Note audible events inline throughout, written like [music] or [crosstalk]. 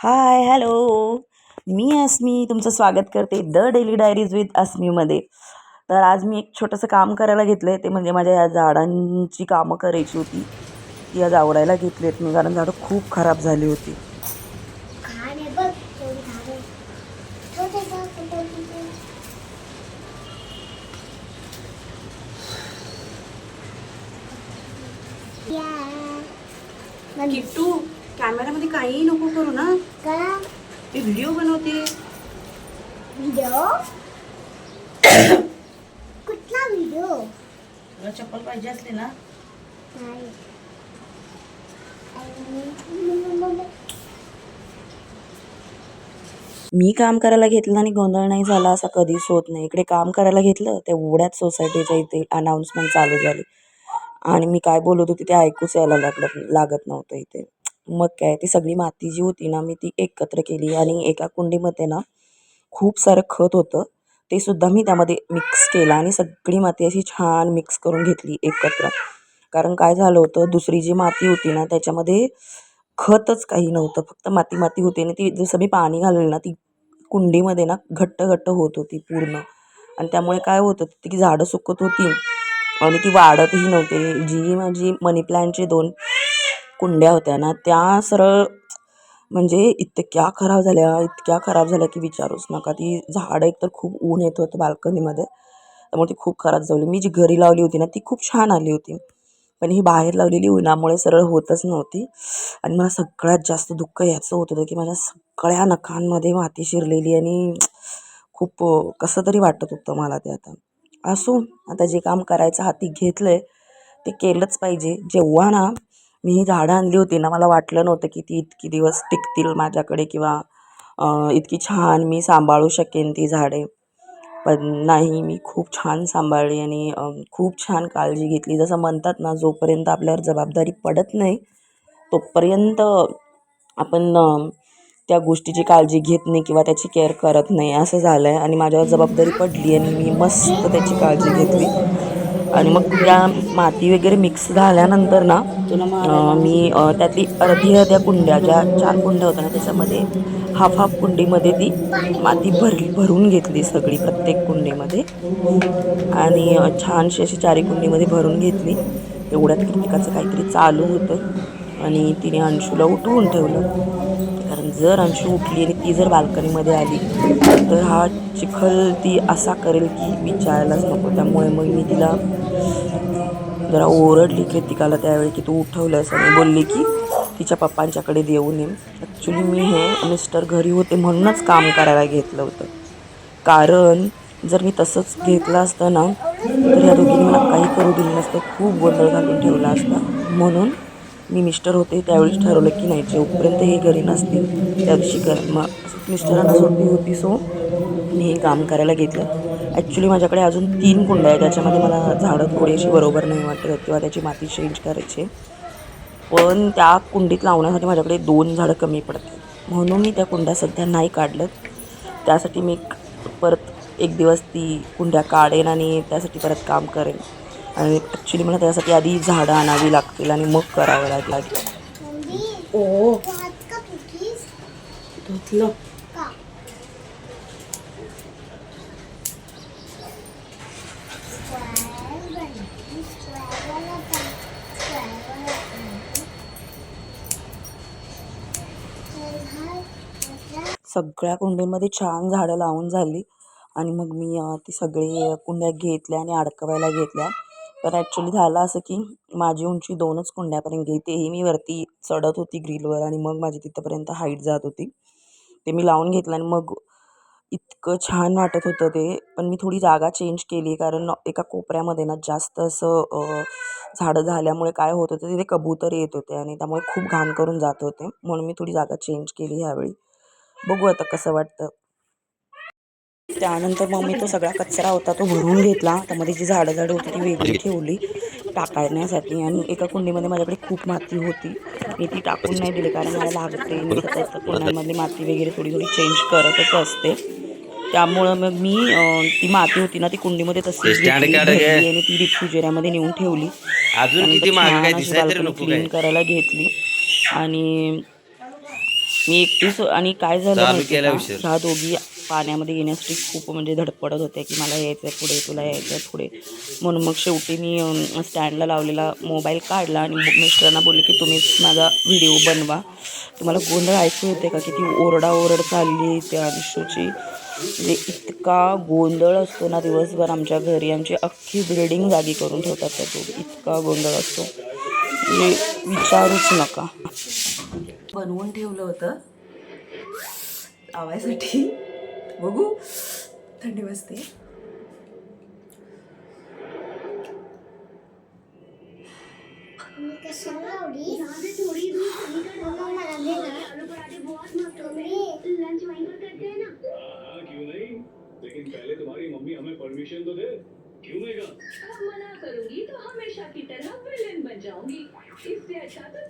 Hi hello मी अस्मी तुमचं स्वागत करते द डेली डायरीज विथ अस्मीमध्ये. तर आज मी एक छोटंसं काम करायला घेतलं आहे ते म्हणजे माझ्या या झाडांची कामं करायची होती. ती आज आवडायला घेतली आहेत मी कारण झाडं खूप खराब झाली होती. किट्टू. कॅमेरामध्ये काहीही नको करू ना. का मी व्हिडिओ बनवते. व्हिडिओ? कुठला व्हिडिओ? तुला चप्पल पाहिजे असले ना. मी काम करायला घेतलं आणि गोंधळ नाही झाला असा कधीच होत नाही. इकडे काम करायला घेतलं तेवढ्याच सोसायटीच्या इथे अनाऊन्समेंट चालू झाली. आणि मी काय बोलत होती ते ऐकूच यायला लागलं लागत नव्हतं इथे. मग काय ती सगळी माती जी होती ना मी ती एकत्र केली आणि एका कुंडीमध्ये ना खूप सारं खत होतं. ते सुद्धा मी त्यामध्ये मिक्स केलं आणि सगळी माती अशी छान मिक्स करून घेतली एकत्र. कारण काय झालं होतं दुसरी जी माती होती ना त्याच्यामध्ये खतच काही नव्हतं. फक्त माती माती होती आणि ती जसं मी पाणी घालेल ना ती कुंडीमध्ये ना घट्ट घट्ट होत होती पूर्ण. आणि त्यामुळे काय होत होतं ती झाडं सुकत होती आणि ती वाढतही नव्हती. जी माझी मनी प्लॅन्टची दोन कुंड्या होत्या ना त्या सरळ म्हणजे इतक्या खराब झाल्या इतक्या खराब झाल्या की विचारूच नका. ती झाडं एकतर खूप ऊन येत होतं बाल्कनीमध्ये त्यामुळे ती खूप खराब झाली. मी जी घरी लावली होती ना ती खूप छान आली होती. पण ही बाहेर लावलेली उन्हामुळे सरळ होतच नव्हती. आणि मला सगळ्यात जास्त दुःख याचं होत होतं की माझ्या सगळ्या नखांमध्ये माती शिरलेली आणि खूप कसं तरी वाटत होतं मला ते आता. असो आता जे काम करायचं हाती घेतलं आहे ते केलंच पाहिजे. जेव्हा ना मी ही झाडं आणली होती ना मला वाटलं नव्हतं की ती इतकी दिवस टिकतील माझ्याकडे किंवा इतकी छान मी सांभाळू शकेन ती झाडे. पण नाही मी खूप छान सांभाळली आणि खूप छान काळजी घेतली. जसं म्हणतात ना जोपर्यंत आपल्यावर जबाबदारी पडत नाही तोपर्यंत आपण त्या गोष्टीची काळजी घेत नाही किंवा त्याची केअर करत नाही. असं झालं आहे आणि माझ्यावर जबाबदारी पडली आणि मी मस्त त्याची काळजी घेतली. आणि मग त्या माती वगैरे मिक्स झाल्यानंतर ना मी त्यातली अर्धी अर्ध्या कुंड्या ज्या चार कुंड्या होत्या ना त्याच्यामध्ये हाफ हाफ कुंडीमध्ये ती माती भरली भरून घेतली सगळी प्रत्येक कुंडीमध्ये. आणि छानशी अशी चारी कुंडीमध्ये भरून घेतली. एवढ्यात कृतिकाचं काहीतरी चालू होतं. आणि तिने अंशूला उठवून ठेवलं. कारण जर अंशू उठली आणि ती जर बाल्कनीमध्ये आली तर हा चिखल ती असा करेल की विचारायलाच नको. त्यामुळे मग मी तिला जरा ओरडली कृतिकाला त्यावेळी की तू उठवलंस आणि बोलली की तिच्या पप्पांच्याकडे देऊ नये ॲक्च्युली मी हे मिस्टर घरी होते म्हणूनच काम करायला घेतलं होतं. कारण जर मी तसंच घेतलं असतं ना तर ह्या दोघींनी मला काही करू दिलं नसतं. खूप गोंधळ घालून ठेवला असता. म्हणून मी मिस्टर होते त्यावेळेस ठरवलं की नाही जोपर्यंत हे घरी नसतील त्या दिवशी कर मग मिस्टरांना सुट्टी होती सो मी हे काम करायला घेतलं. ॲक्च्युली माझ्याकडे अजून तीन कुंड्या आहेत त्याच्यामध्ये मला झाडं थोडीशी बरोबर नाही वाटत किंवा त्याची माती चेंज करायची. पण त्या कुंडीत लावण्यासाठी माझ्याकडे दोन झाडं कमी पडतात. म्हणून मी त्या कुंड्या सध्या नाही काढलं त्यासाठी मी परत एक दिवस ती कुंड्या काढेन आणि त्यासाठी परत काम करेन. आणि ॲक्च्युली मला त्यासाठी आधी झाडं आणावी लागतील आणि मग करावं लाग- लागेल. ओ? धुतलं हा. आपला सगळ्या कुंडींमध्ये छान झाडं लावून झाली. आणि मग मी ती सगळी कुंड्या घेतल्या आणि अडकवायला घेतल्या. पण ॲक्च्युली झालं असं की माझी उंची दोनच कुंड्यापर्यंत गेली. तेही मी वरती चढत होती ग्रिलवर आणि मग माझी तिथंपर्यंत हाईट जात होती. ते मी लावून घेतलं आणि मग इतकं छान वाटत होतं ते. पण मी थोडी जागा चेंज केली कारण एका कोपऱ्यामध्ये ना जास्त असं झाडं झाल्यामुळे काय होत होतं तिथे कबूतर येत होते आणि त्यामुळे खूप घाण करून जात होते. म्हणून मी थोडी जागा चेंज केली ह्यावेळी. बघू आता कसं वाटतं. त्यानंतर मग मी तो सगळा कचरा होता तो भरून घेतला. त्यामध्ये जी झाडं झाडं होती ती वेगळी ठेवली टाकण्यासाठी. आणि एका कुंडीमध्ये माझ्याकडे खूप माती होती. मी ती टाकून नाही दिली कारण मला लागते. मी सतत कुंड्यांमधली माती वगैरे थोडी थोडी चेंज करतच असते. त्यामुळं मग मी ती माती होती ना ती कुंडीमध्ये तशीच हे. आणि ती रिफ्युजरामध्ये नेऊन ठेवली. अजून क्लीन काय? करायला घेतली. आणि मी एकटीच आणि काय झालं. ह्या दोघी पाण्यामध्ये येण्यासाठी खूप म्हणजे धडपडत होत्या की मला यायचं आहे पुढे तुला यायचं आहे पुढे. म्हणून मग शेवटी मी स्टँडला लावलेला मोबाईल काढला आणि मिस्टरांना बोलले की तुम्हीच माझा व्हिडिओ बनवा. तुम्हाला गोंधळ ऐकू होते का? की ती ओरडाओरड चालली त्या अंशूची म्हणजे इतका गोंधळ असतो ना दिवसभर आमच्या घरी. आमची अख्खी बिल्डिंग जागी करून ठेवतात त्या दोघी. इतका गोंधळ असतो. म्हणजे विचारूच नका. बनवून ठेवलं होतं. लावायसाठी बघू थंडी वाजते लेकिन पहले तुम्हारी मम्मी हमें परमिशन तो दे, क्यों अब मना करूँगी तो हमेशा की तरह विलेन बन जाऊँगी इससे अच्छा तो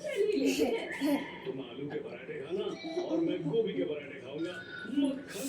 तुम आलू के पराठे खाना और मैं गोभी के पराठे खाऊँगा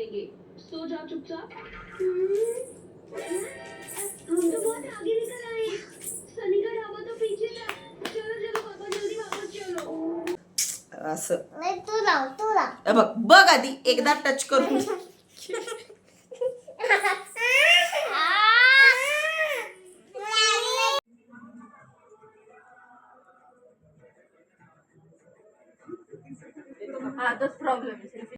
देंगे। सो जाओ चुपचाप। हम तो बहुत आगे निकल आए सनी का ढाबा तो पीछे था चलो चलो पापा जल्दी वापस चलो असं. नाही तू लाव तू लाव. हे बघ बघ आधी एकदा टच करून. [laughs] हा तोच प्रॉब्लेम आहे.